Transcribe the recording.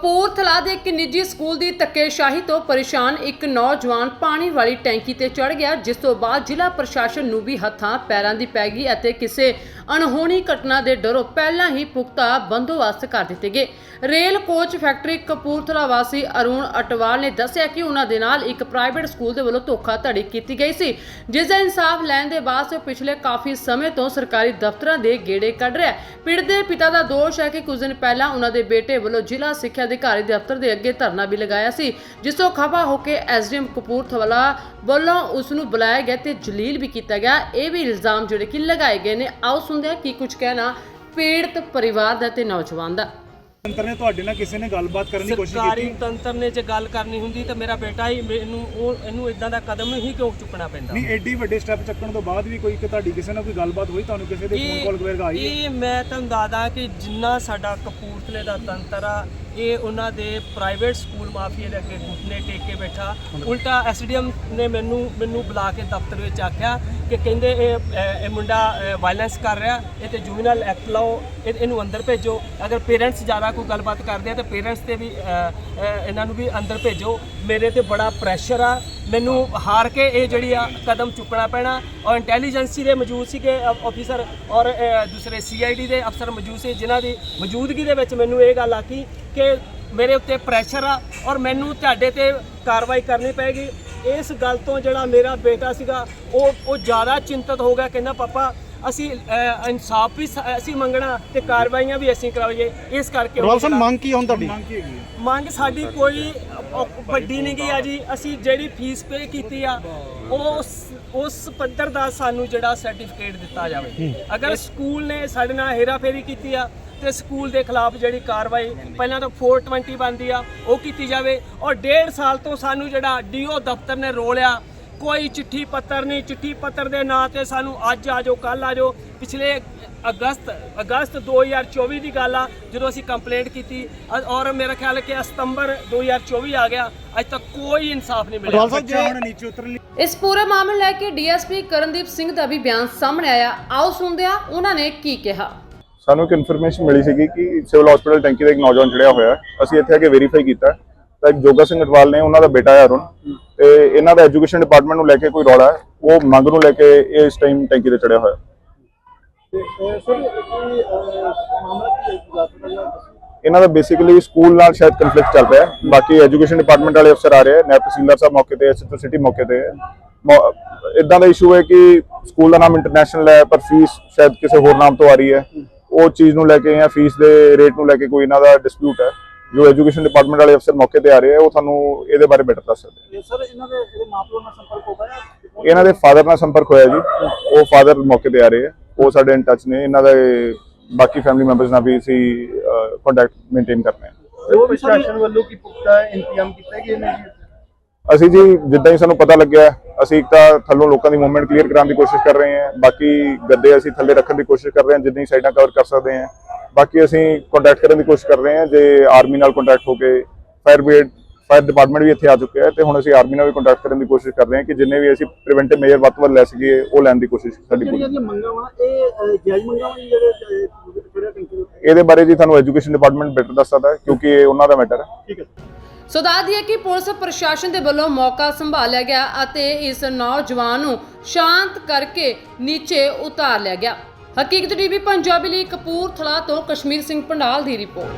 ਕਪੂਰਥਲਾ ਦੇ ਇੱਕ ਨਿੱਜੀ ਸਕੂਲ ਦੀ ਧੱਕੇਸ਼ਾਹੀ ਤੋਂ ਪਰੇਸ਼ਾਨ ਇੱਕ ਨੌਜਵਾਨ ਪਾਣੀ ਵਾਲੀ ਟੈਂਕੀ ਤੇ ਚੜ ਗਿਆ, ਜਿਸ ਤੋਂ ਬਾਅਦ ਜ਼ਿਲ੍ਹਾ ਪ੍ਰਸ਼ਾਸਨ ਨੂੰ ਵੀ ਹੱਥਾਂ ਪੈਰਾਂ ਦੀ ਪੈ ਗਈ ਅਤੇ ਕਿਸੇ ਅਣਹੋਣੀ ਘਟਨਾ ਦੇ ਡਰੋਂ ਪਹਿਲਾਂ ਹੀ ਪੁਖਤਾ ਬੰਦੋਬਸਤ ਕਰ ਦਿੱਤੇ ਗਏ। ਰੇਲ ਕੋਚ ਫੈਕਟਰੀ ਕਪੂਰਥਲਾ ਵਾਸੀ ਅਰੁਣ ਅਟਵਾਲ ਨੇ ਦੱਸਿਆ ਕਿ ਉਹਨਾਂ ਦੇ ਨਾਲ ਇੱਕ ਪ੍ਰਾਈਵੇਟ ਸਕੂਲ ਦੇ ਵੱਲੋਂ ਧੋਖਾਧੜੀ ਕੀਤੀ ਗਈ ਸੀ, ਜਿਸ ਦਾ ਇਨਸਾਫ ਲੈਣ ਦੇ ਬਾਅਦ ਉਹ ਪਿਛਲੇ ਕਾਫੀ ਸਮੇਂ ਤੋਂ ਸਰਕਾਰੀ ਦਫ਼ਤਰਾਂ ਦੇ ਗੇੜੇ ਕੱਢ ਰਿਹਾ ਹੈ। ਪੀੜਤ ਦੇ ਪਿਤਾ ਦਾ ਦੋਸ਼ ਹੈ ਕਿ ਕੁਝ ਦਿਨ ਪਹਿਲਾਂ ਉਹਨਾਂ ਦੇ ਬੇਟੇ ਵੱਲੋਂ ਜ਼ਿਲ੍ਹਾ ਸਿੱਖਿਆ ਅਧਿਕਾਰੀ ਦਫ਼ਤਰ ਦੇ ਅੱਗੇ ਧਰਨਾ ਵੀ ਲਗਾਇਆ ਸੀ, ਜਿਸ ਤੋਂ ਖਫਾ ਹੋ ਕੇ ਐਸਡੀਐਮ ਕਪੂਰਥਲਾ ਵੱਲੋਂ ਉਸ ਨੂੰ ਬੁਲਾਇਆ ਗਿਆ ਤੇ ਜਲੀਲ ਵੀ ਕੀਤਾ ਗਿਆ। ਇਹ ਵੀ ਇਲਜ਼ਾਮ ਜਿਹੜੇ ਕਿ ਲਗਾਏ ਗਏ ਨੇ। ਆਓ ਸੁਣਦੇ ਹਾਂ ਕੀ ਕੁਝ ਕਹਿਣਾ ਪੀੜਤ ਪਰਿਵਾਰ ਦਾ ਤੇ ਨੌਜਵਾਨ ਦਾ। ਤੰਤਰ ਨੇ ਤੁਹਾਡੇ ਨਾਲ ਕਿਸੇ ਨੇ ਗੱਲਬਾਤ ਕਰਨ ਦੀ ਕੋਸ਼ਿਸ਼ ਸਰਕਾਰੀ ਕੀਤੀ? ਤੰਤਰ ਨੇ ਜੇ ਗੱਲ ਕਰਨੀ ਹੁੰਦੀ ਤਾਂ ਮੇਰਾ ਬੇਟਾ ਹੀ ਮੈਨੂੰ ਉਹ ਇਹਨੂੰ ਇਦਾਂ ਦਾ ਕਦਮ ਹੀ ਕਿਉਂ ਚੁੱਕਣਾ ਪੈਂਦਾ? ਨਹੀਂ ਐਡੀ ਵੱਡੇ ਸਟੈਪ ਚੱਕਣ ਤੋਂ ਬਾਅਦ ਵੀ ਕੋਈ ਕਿ ਤੁਹਾਡੀ ਕਿਸੇ ਨਾਲ ਕੋਈ ਗੱਲਬਾਤ ਹੋਈ ਤੁਹਾਨੂੰ ਕਿਸੇ ਦੇ ਫੋਨ ਕਾਲ ਵਗੈਰਾ ਆਈ ਹੈ? ਇਹ ਮੈਂ ਤੁਹਾਨੂੰ ਦੱਸਦਾ ਕਿ ਜਿੰਨਾ ਸਾਡਾ ਕਪੂਰਥਲੇ ਦਾ ਤੰਤਰ ਆ ਇਹ ਉਹਨਾਂ ਦੇ ਪ੍ਰਾਈਵੇਟ ਸਕੂਲ ਮਾਫੀਆ ਦੇ ਅੱਗੇ ਘੁੱਟਨੇ ਟੇਕ ਕੇ ਬੈਠਾ। ਉਲਟਾ ਐਸਡੀਐਮ ਨੇ ਮੈਨੂੰ ਮੈਨੂੰ ਬੁਲਾ ਕੇ ਦਫ਼ਤਰ ਵਿੱਚ ਆਖਿਆ ਕਿ ਕਹਿੰਦੇ ਇਹ ਇਹ ਮੁੰਡਾ ਵਾਇਲੈਂਸ ਕਰ ਰਿਹਾ ਇਹ ਤੇ ਜੁਵੀਨਲ ਐਕਟ ਲਾਓ ਇਹਨੂੰ ਅੰਦਰ ਭੇਜੋ। ਅਗਰ ਪੇਰੈਂਟਸ ਜ਼ਿਆਦਾ ਕੋਈ ਗੱਲਬਾਤ ਕਰਦੇ ਆ ਤਾਂ ਪੇਰੈਂਟਸ ਤੇ ਵੀ ਇਹਨਾਂ ਨੂੰ ਵੀ ਅੰਦਰ ਭੇਜੋ। ਮੇਰੇ ਤੇ ਬੜਾ ਪ੍ਰੈਸ਼ਰ ਆ। ਮੈਨੂੰ ਹਾਰ ਕੇ ਇਹ ਜਿਹੜੀ ਆ ਕਦਮ ਚੁੱਕਣਾ ਪੈਣਾ। ਔਰ ਇੰਟੈਲੀਜੈਂਸੀ ਦੇ ਮੌਜੂਦ ਸੀਗੇ ਆਫੀਸਰ ਔਰ ਅਹ, ਦੂਸਰੇ ਸੀਆਈਡੀ ਦੇ ਅਫਸਰ ਮੌਜੂਦ ਸੀ ਜਿਨ੍ਹਾਂ ਦੀ ਮੌਜੂਦਗੀ ਦੇ ਵਿੱਚ ਮੈਨੂੰ ਇਹ ਗੱਲ ਆਖੀ ਕਿ ਮੇਰੇ ਉੱਤੇ ਪ੍ਰੈਸ਼ਰ ਆ ਔਰ ਮੈਨੂੰ ਤੁਹਾਡੇ ਤੇ ਕਾਰਵਾਈ ਕਰਨੀ ਪੈਗੀ ਇਸ ਗੱਲ ਤੋਂ ਜਿਹੜਾ ਮੇਰਾ ਬੇਟਾ ਸੀਗਾ ਉਹ ਉਹ ਜ਼ਿਆਦਾ ਚਿੰਤਤ ਹੋ ਗਿਆ ਕਹਿੰਦਾ ਪਾਪਾ ਅਸੀਂ ਇਨਸਾਫ ਵੀ ਅਸੀਂ ਮੰਗਣਾ ਤੇ ਕਾਰਵਾਈਆਂ ਵੀ ਅਸੀਂ ਕਰਾਈਏ। ਇਸ ਕਰਕੇ ਉਹ ਜਿਹੜਾ- ਮੰਗ ਕੀ ਹੁਣ ਤੁਹਾਡੀ? ਮੰਗ ਕੀ ਸਾਡੀ ਕੋਈ ਵੱਡੀ ਨਹੀਂ ਗਈ ਆ ਜੀ। ਅਸੀਂ ਜਿਹੜੀ ਫੀਸ ਪੇ ਕੀਤੀ ਆ ਉਸ ਉਸ ਪੱਧਰ ਦਾ ਸਾਨੂੰ ਜਿਹੜਾ ਸਰਟੀਫਿਕੇਟ ਦਿੱਤਾ ਜਾਵੇ। ਅਗਰ ਸਕੂਲ ਨੇ ਸਾਡੇ ਨਾਲ ਹੇਰਾਫੇਰੀ ਕੀਤੀ ਆ ਤੇ ਸਕੂਲ ਦੇ ਖਿਲਾਫ ਜਿਹੜੀ ਕਾਰਵਾਈ ਪਹਿਲਾਂ ਤਾਂ 420 ਬਣਦੀ ਆ ਉਹ ਕੀਤੀ ਜਾਵੇ ਔਰ ਡੇਢ ਸਾਲ ਤੋਂ ਸਾਨੂੰ ਜਿਹੜਾ ਡੀਓ ਦਫ਼ਤਰ ਨੇ ਰੋਲਿਆ ਕੋਈ ਚਿੱਠੀ ਪੱਤਰ ਨਹੀਂ ਚਿੱਠੀ ਪੱਤਰ ਦੇ ਨਾਂ ਤੇ ਸਾਨੂੰ ਅੱਜ ਆ ਜਾਓ ਕੱਲ ਆ ਜਾਓ। ਪਿਛਲੇ ਅਗਸਤ ਅਗਸਤ 2024 ਦੀ ਗੱਲ ਆ ਜਦੋਂ ਅਸੀਂ ਕੰਪਲੇਂਟ ਕੀਤੀ ਔਰ ਮੇਰਾ ਖਿਆਲ ਹੈ ਕਿ ਸਤੰਬਰ 2024 ਆ ਗਿਆ ਅੱਜ ਤੱਕ ਕੋਈ ਇਨਸਾਫ ਨਹੀਂ ਮਿਲਿਆ। ਬੱਚਾ ਹੁਣ ਨੀਚੇ ਉਤਰਨ ਲਈ ਇਸ ਪੂਰੇ ਮਾਮਲੇ ਲੈ ਕੇ ਡੀਐਸਪੀ ਕਰਨਦੀਪ ਸਿੰਘ ਦਾ ਵੀ ਬਿਆਨ ਸਾਹਮਣੇ ਆਇਆ। ਆਓ ਸੁਣਦੇ ਹਾਂ ਉਹਨਾਂ ਨੇ ਕੀ ਕਿਹਾ। ਸਾਨੂੰ ਇੱਕ ਇਨਫੋਰਮੇਸ਼ਨ ਮਿਲੀ ਸੀਗੀ ਕਿ ਸਿਵਲ ਹਸਪੀਟਲ ਟੈਂਕੀ ਦਾ ਇੱਕ ਨੌਜਵਾਨ ਚੜਿਆ ਹੋਇਆ ਹੈ। ਅਸੀਂ ਇੱਥੇ ਆ ਕੇ ਵੈਰੀਫਾਈ ਕੀਤਾ ਤਾਂ ਇੱਕ ਜੋਗਾ ਸਿੰਘ ਅਟਵਾਲ ਨੇ ਉਹਨਾਂ ਦਾ ਬੇਟਾ ਹੈ ਅਰੁਣ। ਤੇ ਇਹਨਾਂ ਦਾ ਐਜੂਕੇਸ਼ਨ ਡਿਪਾਰਟਮੈਂਟ ਨੂੰ ਲੈ ਕੇ ਕੋਈ ਰੌਲਾ ਹੈ। ਉਹ ਮੰਗ ਨੂੰ ਲੈ ਕੇ ਇਸ ਟਾਈਮ ਟੈਂਕੀ ਤੇ ਚੜਿਆ ਹੋਇਆ। ਇਹਨਾਂ ਦਾ ਬੇਸਿਕਲੀ ਸਕੂਲ ਨਾਲ ਸ਼ਾਇਦ ਕਨਫਲਿਕਟ ਚੱਲ ਰਿਹਾ ਹੈ। ਬਾਕੀ ਐਜੂਕੇਸ਼ਨ ਡਿਪਾਰਟਮੈਂਟ ਵਾਲੇ ਅਫਸਰ ਆ ਰਹੇ ਹੈ। ਨਾਇਬ ਤਹਿਸੀਲਦਾਰ ਸਾਹਿਬ ਮੌਕੇ ਤੇ ਐਸਐਚਓ ਸਿਟੀ ਮੌਕੇ ਤੇ। ਇਦਾਂ ਦਾ ਇਸ਼ੂ ਹੈ ਕਿ ਸਕੂਲ ਦਾ ਨਾਮ ਇੰਟਰਨੈਸ਼ਨਲ ਹੈ ਪਰ ਫੀਸ ਸ਼ਾਇਦ ਕਿਸੇ ਹੋਰ ਨਾਮ ਤੋਂ ਆ ਰਹੀ ਹੈ। ਉਹ ਚੀਜ਼ ਨੂੰ ਲੈ ਕੇ ਜਾਂ ਫੀਸ ਦੇ ਰੇਟ ਨੂੰ ਲੈ ਕੇ ਕੋਈ ਇਹਨਾਂ ਦਾ ਡਿਸਪਿਊਟ ਹੈ ਜੋ ਐਜੂਕੇਸ਼ਨ ਡਿਪਾਰਟਮੈਂਟ ਵਾਲੇ ਅਫਸਰ ਮੌਕੇ ਤੇ ਆ ਰਹੇ ਹੈ ਉਹ ਤੁਹਾਨੂੰ ਇਹਦੇ ਬਾਰੇ ਬੈਟਰ ਦੱਸ ਸਕਦੇ ਹੈ। ਸਰ ਇਹਨਾਂ ਦੇ ਇਹਦੇ ਮਾਪਿਆਂ ਨਾਲ ਸੰਪਰਕ ਹੋ ਪਾਇਆ ਇਹਨਾਂ ਦੇ ਫਾਦਰ ਨਾਲ ਸੰਪਰਕ ਹੋਇਆ ਜੀ। ਉਹ ਫਾਦਰ ਮੌਕੇ ਤੇ ਆ ਰਹੇ ਹੈ ਉਹ ਸਾਡੇ ਇਨ ਟੱਚ ਨੇ ਇਹਨਾਂ ਦੇ ਬਾਕੀ ਫੈਮਿਲੀ ਮੈਂਬਰਸ ਨਾਲ ਵੀ ਅਸੀਂ ਕੰਟੈਕਟ ਮੇਨਟੇਨ ਕਰਨੇ ਆ। ਜੋ ਪ੍ਰਸ਼ਾਸਨ ਵੱਲੋਂ ਕੀ ਪੁਖਤਾ ਇੰਤਜ਼ਾਮ ਕੀਤੇ ਗਏ ਨੇ ਅਸੀਂ ਜੀ ਜਿੱਦਾਂ ਹੀ ਸਾਨੂੰ ਪਤਾ ਲੱਗਿਆ ਅਸੀਂ ਇੱਕ ਤਾਂ ਥੱਲੋਂ ਲੋਕਾਂ ਦੀ ਮੂਵਮੈਂਟ ਕਲੀਅਰ ਕਰਾਉਣ ਦੀ ਕੋਸ਼ਿਸ਼ ਕਰ ਰਹੇ ਹਾਂ ਬਾਕੀ ਗੱਦੇ ਅਸੀਂ ਥੱਲੇ ਰੱਖਣ ਦੀ ਕੋਸ਼ਿਸ਼ ਕਰ ਰਹੇ ਹਾਂ ਜਿੰਨੀ ਸਾਈਡਾਂ ਕਵਰ ਕਰ ਸਕਦੇ ਹਾਂ। ਬਾਕੀ ਅਸੀਂ ਕੰਟੈਕਟ ਕਰਨ ਦੀ ਕੋਸ਼ਿਸ਼ ਕਰ ਰਹੇ ਹਾਂ ਜੇ ਆਰਮੀ ਨਾਲ ਕੰਟੈਕਟ ਹੋ ਕੇ ਫਾਇਰ ਬ੍ਰਿਗੇਡ ਫਾਇਰ ਡਿਪਾਰਟਮੈਂਟ ਵੀ ਇੱਥੇ ਆ ਚੁੱਕਿਆ ਹੈ ਤੇ ਹੁਣ ਅਸੀਂ ਆਰਮੀ ਨਾਲ ਵੀ ਕੰਟੈਕਟ ਕਰਨ ਦੀ ਕੋਸ਼ਿਸ਼ ਕਰ ਰਹੇ ਹਾਂ ਕਿ ਜਿੰਨੇ ਵੀ ਅਸੀਂ ਪ੍ਰੀਵੈਂਟਿਵ ਮੇਜਰ ਵੱਧ ਤੋਂ ਵੱਧ ਲੈ ਸਕੀਏ ਉਹ ਲੈਣ ਦੀ ਕੋਸ਼ਿਸ਼ ਸਾਡੀ ਪੂਰੀ। ਜਿਹੜੀਆਂ ਮੰਗਾਂ ਵਾ ਇਹ ਜਾਇਜ਼ ਮੰਗਾਂ ਵਾ ਜਿਹੜੇ ਇਹਦੇ ਬਾਰੇ ਜੀ ਤੁਹਾਨੂੰ ਐਜੂਕੇਸ਼ਨ ਡਿਪਾਰਟਮੈਂਟ ਬੈਟਰ ਦੱਸ ਸਕਦਾ ਹੈ ਕਿਉਂਕਿ ਇਹ ਉਹਨਾਂ ਦਾ ਮੈਟਰ ਹੈ। ਠੀਕ ਹੈ। ਸੋ ਦੱਸ ਦਈਏ ਕਿ ਪੁਲਿਸ ਪ੍ਰਸ਼ਾਸਨ ਦੇ ਵੱਲੋਂ ਮੌਕਾ ਸੰਭਾਲਿਆ ਗਿਆ ਅਤੇ ਇਸ ਨੌਜਵਾਨ ਨੂੰ ਸ਼ਾਂਤ ਕਰਕੇ ਨੀਚੇ ਉਤਾਰ ਲਿਆ ਗਿਆ। ਹਕੀਕਤ ਟੀਵੀ, ਪੰਜਾਬੀ ਲਈ ਕਪੂਰਥਲਾ ਤੋਂ ਕਸ਼ਮੀਰ ਸਿੰਘ ਪੰਡਾਲ ਦੀ ਰਿਪੋਰਟ।